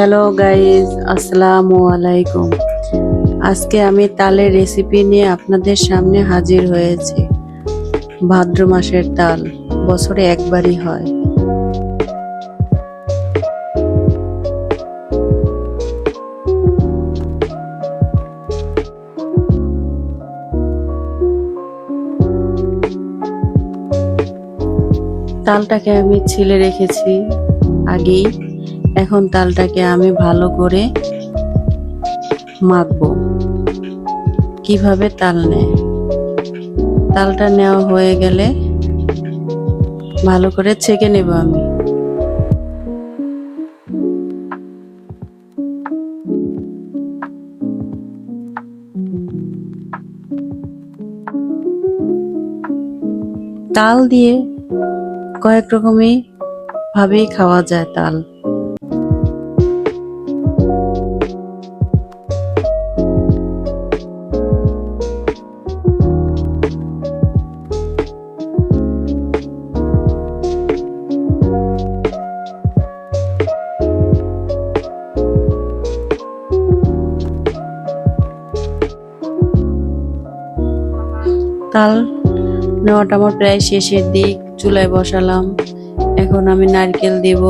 Hello guys আসসালামু আলাইকুম আজকে আমি তালের রেসিপি নিয়ে আপনাদের সামনে হাজির হয়েছি। ভাদ্র মাসের তাল, বছরে একবারই হয়। তালটাকে আমি ছিলে রেখেছি আগেই। এখন তালটাকে আমি ভালো করে মাখবো। কীভাবে তাল নেয়? তালটা নেওয়া হয়ে গেলে ভালো করে ছেঁকে নেব আমি। তাল দিয়ে কয়েক রকমই ভাবেই খাওয়া যায় তাল। তাল। নেওয়াটা আমার প্রায় শেষের দিক। চুলায় বসালাম। এখন আমি নারকেল দেব,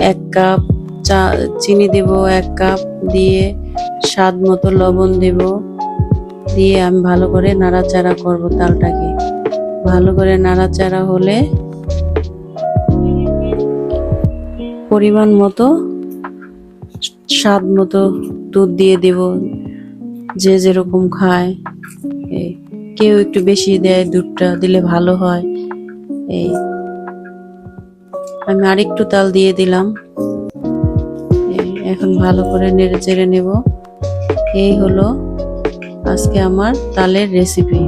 এক কাপ চা, চিনি দেব, এক কাপ দিয়ে স্বাদ মতো লবণ দেব। দিয়ে আমি ভালো করে নাড়াচাড়া করব তালটাকে। ভালো করে নাড়াচাড়া হলে পরিমাণ মতো স্বাদ মতো দুধ দিয়ে দেব। যে যেরকম খায়, এই। কেউ একটু বেশি দেয়, দুধটা দিলে ভালো হয়। এই আমি আরেকটু তাল দিয়ে দিলাম। এখন ভালো করে নেড়ে চেড়ে নেব। এই হলো আজকে আমার তালের রেসিপি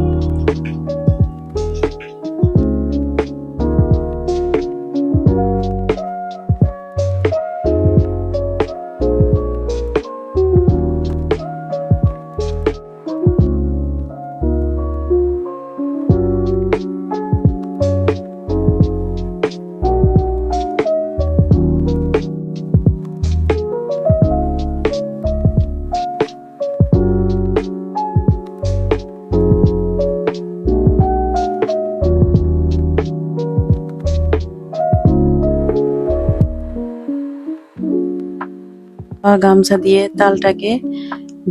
বা গামছা দিয়ে তালটাকে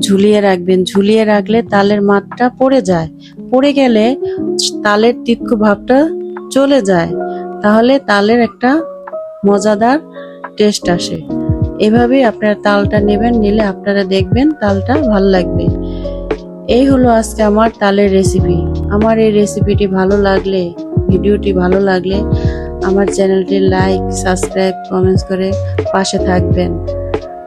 ঝুলিয়ে রাখবেন। ঝুলিয়ে রাখলে তালের মাঠটা পড়ে যায়। পড়ে গেলে তালের তিক্ত ভাবটা চলে যায়। তাহলে তালের একটা মজাদার টেস্ট আসে। এভাবেই আপনারা তালটা নেবেন, নিলে আপনারা দেখবেন তালটা ভালো লাগবে। এই হলো আজকে আমার তালের রেসিপি আমার এই রেসিপিটি ভালো লাগলে, ভিডিওটি ভালো লাগলে আমার চ্যানেলটি লাইক, সাবস্ক্রাইব, কমেন্টস করে পাশে থাকবেন।